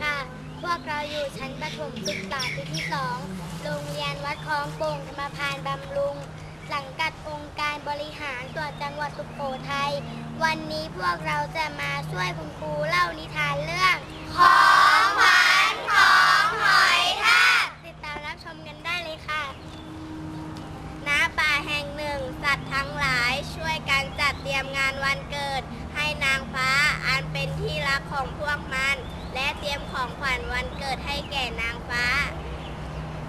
ค่ะ พวกเราอยู่ชั้นประถมศึกษาปีที่สองโรงเรียนวัดคลองโป่งธรรมพานบำรุง สังกัดองค์การบริหารส่วนจังหวัดสุโขทัย วันนี้พวกเราจะมาช่วยคุณครูเล่านิทานเรื่อง ของหวานของหอยทากติดตามรับชมกันได้เลยค่ะ ณป่าแห่งหนึ่ง สัตว์ทั้งหลายช่วยกันจัดเตรียมงานวันเกิด ให้นางฟ้าอันเป็นที่รักของพวกมัน และเต รียมของขวัญวันเกิดให้แก่นางฟ้า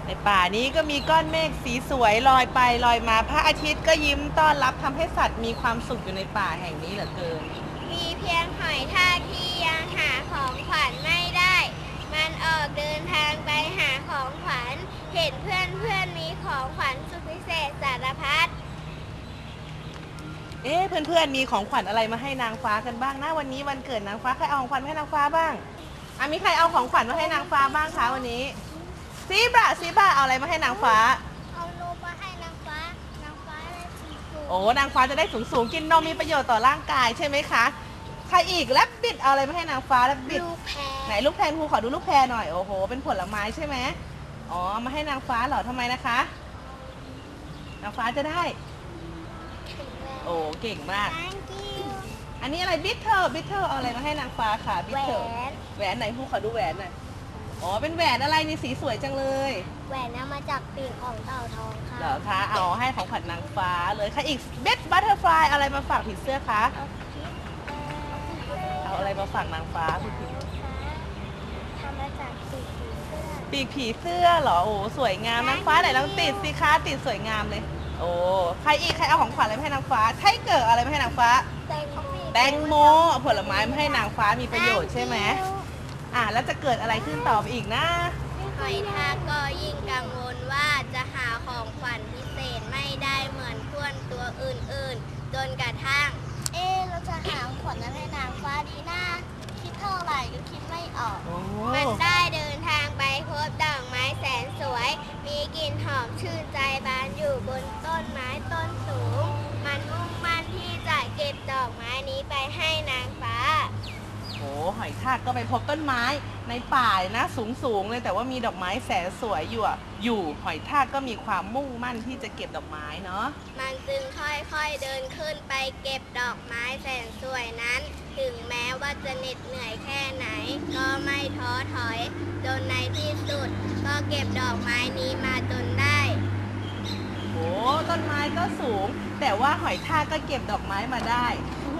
ในป่านี้ก็มีก้อนเมฆสีสวยลอยไปลอยมาพระอาทิตย์ก็ยิ้มต้อนรับทำให้สัตว์มีความสุขอยู่ในป่าแห่งนี้เหลือเกิน มีเพียงหอยทากที่ยังหาของขวัญไม่ได้ มันออกเดินทางไปหาของขวัญ เห็นเพื่อนเพื่อนๆมีของขวัญสุดพิเศษสารพัด เอ๊ะเพื่อนๆมีของขวัญอะไรมาให้นางฟ้ากันบ้างนะวันนี้วันเกิดนางฟ้าใครเอาของขวัญมาให้นางฟ้าบ้าง อะมีใครเอาของขวัญมาให้นางฟ้าบ้างคะวันนี้ซีบระซีบระเอาอะไรมาให้นางฟ้า เอานมมาให้นางฟ้า นางฟ้าเลยสีสูงโอ้นางฟ้าจะได้สูงสูงๆกินนมมีประโยชน์ต่อร่างกายใช่ไหมคะใครอีกแลบบิดเอาอะไรมาให้นางฟ้าแลบบิด ลูกแพรไหนลูกแพรครูขอดูลูกแพรหน่อยโอ้โห เป็นผลไม้ใช่ไหมอ๋อมาให้นางฟ้าเหรอทำไมนะคะ นางฟ้าจะได้โอ้เก่งมาก thank you อันนี้อะไรบิทเทอร์บิทเทอร์เอาอะไรมาให้นางฟ้าค่ะบิแหวทเทอร์นแหวนไหนครูขอดูแหวนหน่อยอ๋อเป็นแหวนอะไรนี่สีสวยจังเลยแหวนเอามาจากปีกของเต่าทองค่ะเหรอคะเอาให้ของขวัญนางฟ้าเลยค่ะอีกเบสบัตเตอร์ฟลายอะไรมาฝากผีเสื้อคะเอาคิดเอ่อเอาอะไรมาฝากนางฟ้าคุณผีทำมาจากปีกผีเสื้อปีกผีเสื้อเหรอโอ้สวยงามนางฟ้าไหนลองติดสิคะติดสวยงามเลย โอ้ใครอีกใครเอาของขวัญอะไรมาให้นางฟ้าไทเกิดอะไรมาให้นางฟ้าแตงโม แตงโมเอาผลไม้มาให้นางฟ้ามีประโยชน์ใช่ไหมอะแล้วจะเกิดอะไรขึ้นต่อไปอีกนะ หอยทากก็ยิ่งกังวล หหอยทากก็ไปพบต้นไม้ในป่านะสูงสูงๆเลยแต่ว่ามีดอกไม้แสนสวยอยู่อะอยู่หอยทากก็มีความมุ่งมั่นที่จะเก็บดอกไม้เนาะมันจึงค่อยๆเดินขึ้นไปเก็บดอกไม้แสนสวยนั้น ถึงแม้ว่าจะเหน็ดเหนื่อยแค่ไหน ก็ไม่ท้อถอย จนในที่สุด ก็เก็บดอกไม้นี้มาจนได้โหต้นไม้ก็สูง แต่ว่าหอยทากก็เก็บดอกไม้มาได้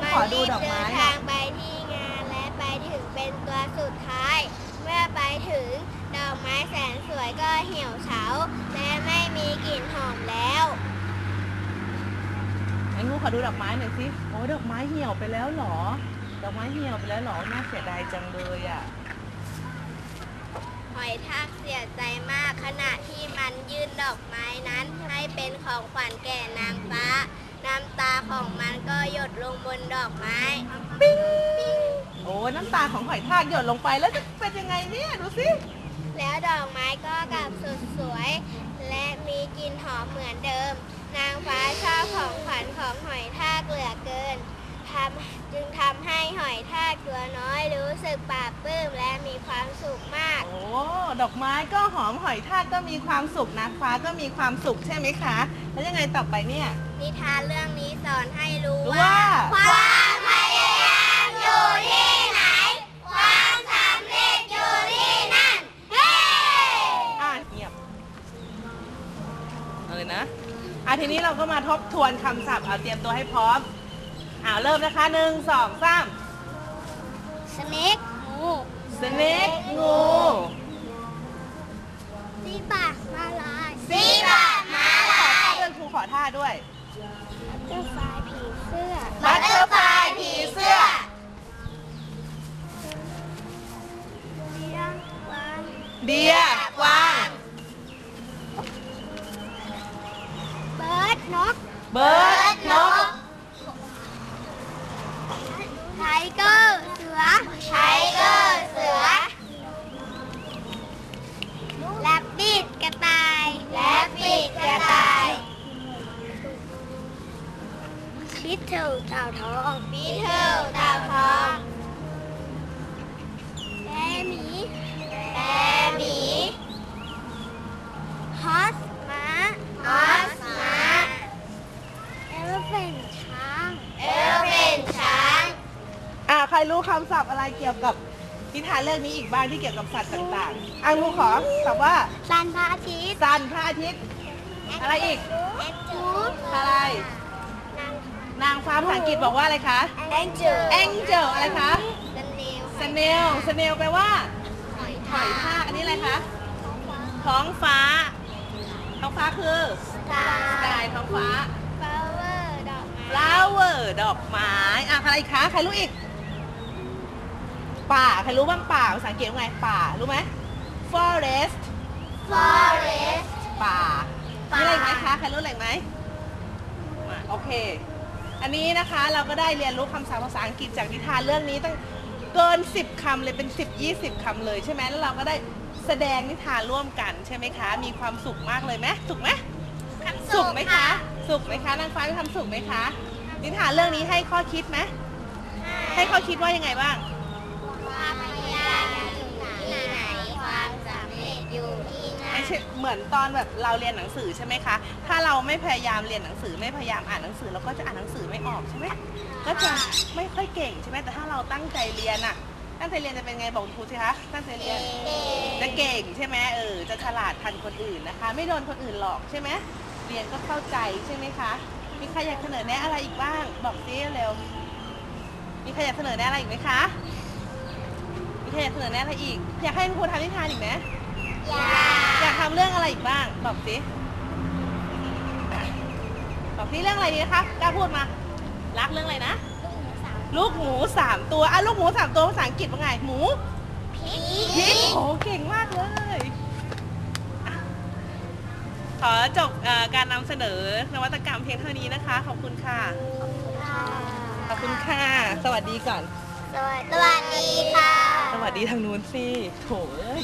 มันขอดูรีบดอกเดิไม้นหน่ทาอยงไปที่งานและไปถึงเป็นตัวสุดท้าย เมื่อไป ถึง ดอกไม้แสนสวยก็เหี่ยวเฉาและไม่มีกลิ่นหอมแล้วไอ้งูขอดูดอกไม้หน่อยสิโอ้ดอกไม้เหี่ยวไปแล้วเหรอ ดอกไม้เหี่ยวไปแล้วเหรอ น่าเสียดายจังเลยอะ หอยทากเสียใจมากขณะที่มันยื่นดอกไม้นั้นให้เป็นของขวัญแก่นางฟ้า น้ำตาของมันก็หยดลงบนดอกไม้โอ้น้ำตาของหอยทากหยดลงไปแล้วจะเป็นยังไงเนี่ยดูสิ แล้วดอกไม้ก็กลับสดสวย และมีกลิ่นหอมเหมือนเดิม นางฟ้าชอบของขวัญของหอยทากเหลือเกินทำจึงทำให้หอยทากตัวน้อยรู้สึกปลาบปลื้มและมีความสุขมาก โอ้ดอกไม้ก็หอมหอยทากก็มีความสุขนางฟ้าก็มีความสุขใช่ไหมคะ แล้วยังไงต่อไปเนี่ย นิทานเรื่องนี้สอนให้รู้รู้ว่า ว่า ทีนี้เราก็มาทบทวนคำศัพท์เอาเตรียมตัวให้พร้อมอ่าเริ่มนะคะหนึ่งสองสาม สเน็กงูสเนกงูซีบะมาลายซีบะมาลายเพื่อนครูขอท่าด้วยเจ้าฟ้าผีเสื้อบัตเตอร์ฟลายผีเสื้อเลี้ยงวางเดีย เทิลเตาทองบีเทิลเตาทองแบหมีแบหมีฮอสม้าฮอสม้าเอลเฟนช้างเอลเฟนช้างอ่าใครรู้คำศัพท์อะไรเกี่ยวกับนิทานเรื่องนี้อีกบ้างที่เกี่ยวกับสัตว์ต่างๆอังครูขอคำว่าสันพระอาทิตย์สันพระอาทิตย์อะไรอีกอะไร นางฟ้าภาษาอังกฤษบอกว่าอะไรคะแองจู angel อะไรคะดันเนล snail snail แปลว่าหอยหอยทากอันนี้อะไรคะท้องฟ้า ท้องฟ้าคือทาสกายท้องฟ้าฟลาเวอร์ดอกไม้ flower ดอกไม้อะอะไรอีกคะใครรู้อีก ป่าใครรู้บ้างป่าภาษาอังกฤษว่าไงป่ารู้ไหม forest ฟอเรสป่าป่ามีมีอะไรอีกไหมคะใครรู้อะไรอีกไหมมาโอเค อันนี้นะคะเราก็ได้เรียนรู้คำศัพท์ภาษาอังกฤษจากนิทานเรื่องนี้ตั้งเกิน 10คำเลยเป็น 10 20คำเลยใช่ไหมแล้วเราก็ได้แสดงนิทานร่วมกันใช่ไหมคะ มีความสุขมากเลยไหมสุขไหมสุขไหมคะ สุขไหมคะนางฟ้ามีความสุขไหมคะ นิทานเรื่องนี้ให้ข้อคิดไหมให้ข้อคิดว่ายังไงบ้าง ความพยายามอยู่ที่ไหน ความสำเร็จอยู่ที่นั่ ไม่ น ใช่ เหมือนตอนแบบเราเรียนหนังสือใช่ไหมคะ ถ้าเราไม่พยายามเรียนหนังสือไม่พยายามอ่านหนังสือเราก็จะอ่านหนังสือไม่ออกใช่ไหมก็จะไม่ค่อยเก่งใช่ไหมแต่ถ้าเราตั้งใจเรียนอะตั้งใจเรียนจะเป็นไงบอกคุณครูสิคะตั้งใจเรียนจะเก่งใช่ไหมเออจะฉลาดทันคนอื่นนะคะ ไม่โดนคนอื่นหลอกใช่ไหมเรียนก็เข้าใจใช่ไหมคะมีใครอยากเสนอแนะอะไรอีกบ้าง บอกซิเร็วมีใครอยากเสนอแนะอะไรอีกไหมคะมีใครอยากเสนอแนะอะไรอีก อยากให้คุณครูทำนิทานอีกไหม อยาอยากทำเรื่องอะไรอีกบ้างบอกสิบอกสิเรื่องอะไรดีนะคะกล้าพูดมา รักเรื่องอะไรนะลูกหมูสามลูกหมูสามตัวอะลูกหมูสามตัวภาษาอังกฤษว่าไง หมูพีพิกโอ้เก่งมากเลยอะขอจบเอ่อการนำเสนอนวัตกรรมเพียงเท่านี้นะคะ ขอบคุณค่ะ ขอบคุณค่ะ สวัสดีก่อน สวัสดีค่ะ สวัสดีทางนู้นสิโถเอ้ย